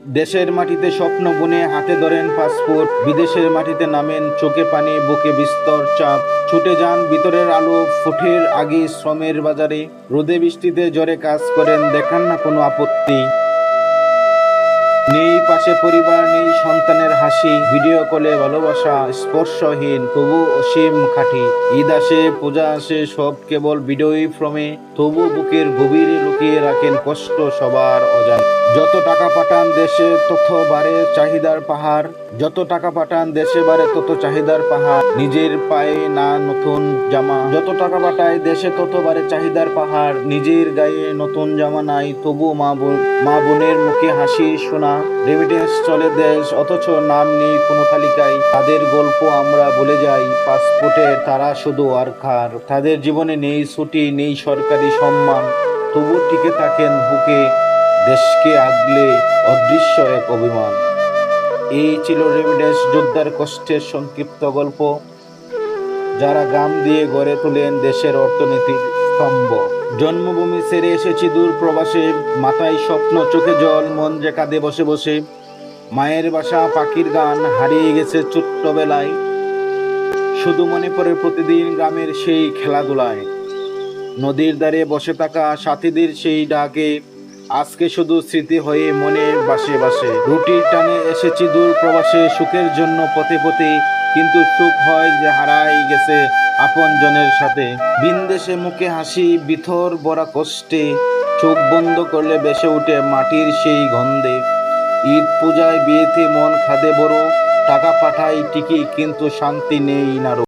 দেশের মাটিতে স্বপ্ন বুনে হাতে ধরেন পাসপোর্ট, বিদেশের মাটিতে নামেন চোখে পানি, বুকে বিস্তর চাপ। ছুটে যান ভিতরের আলো, ফুটের আগে শ্রমের বাজারে। রোদে বৃষ্টিতে জ্বরে কাজ করেন, দেখান না কোনো আপত্তি। নেই পাশে পরিবার, নেই সন্তানের হাসি ভিডিও কলে ভালোবাসা, স্পর্শহীন, তবু অসীম খাঁটি। ঈদ আসে, পূজা আসে, সব কেবল ভিডিওই ফ্রমে। তবু বুকের গভীরে লুকিয়ে রাখেন কষ্ট সবার অজান। যত টাকা পাঠান দেশে, তত বাড়ে চাহিদার পাহাড়। যত টাকা পাঠান দেশে বাড়ে, তত চাহিদার পাহাড়। নিজের পায়ে না নতুন জামা। যত টাকা পাঠায় দেশে, তত বাড়ে চাহিদার পাহাড়। নিজের গায়ে নতুন জামা নাই, তবু মা বোন মা বোনের মুখে হাসি শোনা। রেমিটেন্স চলে দেশ, অথচ নাম নেই কোনো তালিকায়। তাদের গল্প আমরা বলে যাই, পাসপোর্টের তারা শুধু আর খার তাদের জীবনে নেই ছুটি, নেই সরকারি সম্মান। তবু টিকে থাকেন বুকে দেশকে আগলে অদৃশ্য এক অভিমান। এই ছিল রেমিডেন্স যোদ্ধার কষ্টের সংক্ষিপ্ত গল্প, যারা গ্রাম দিয়ে গড়ে তোলেন দেশের অর্থনীতির স্তম্ভ। জন্মভূমি ছেড়ে এসেছি দূর প্রবাসে, মাথায় স্বপ্ন, চোখে জল, মন যে কাঁদে বসে বসে। মায়ের বাসা, পাখির গান, হারিয়ে গেছে ছোট্টবেলায়। শুধু মনে পড়ে প্রতিদিন গ্রামের সেই খেলাধুলায়। নদীর ধারে বসে থাকা সাথীদের সেই ডাকে, আজকে শুধু স্মৃতি হয়ে মনে বাসে বাসে। রুটির টানে এসেছি দূর প্রবাসে, সুখের জন্য পথে পথে, কিন্তু সুখ হয় যে হারাই গেছে আপন জনের সাথে। বিন্দেশে মুখে হাসি, বিথর বড়া কষ্টে, চোখ বন্ধ করলে বেসে উঠে মাটির সেই গন্ধে। ঈদ পূজায় বিয়েতে মন খাদে বড় টাকা পাঠাই ঠিকই কিন্তু শান্তি নেই নারো।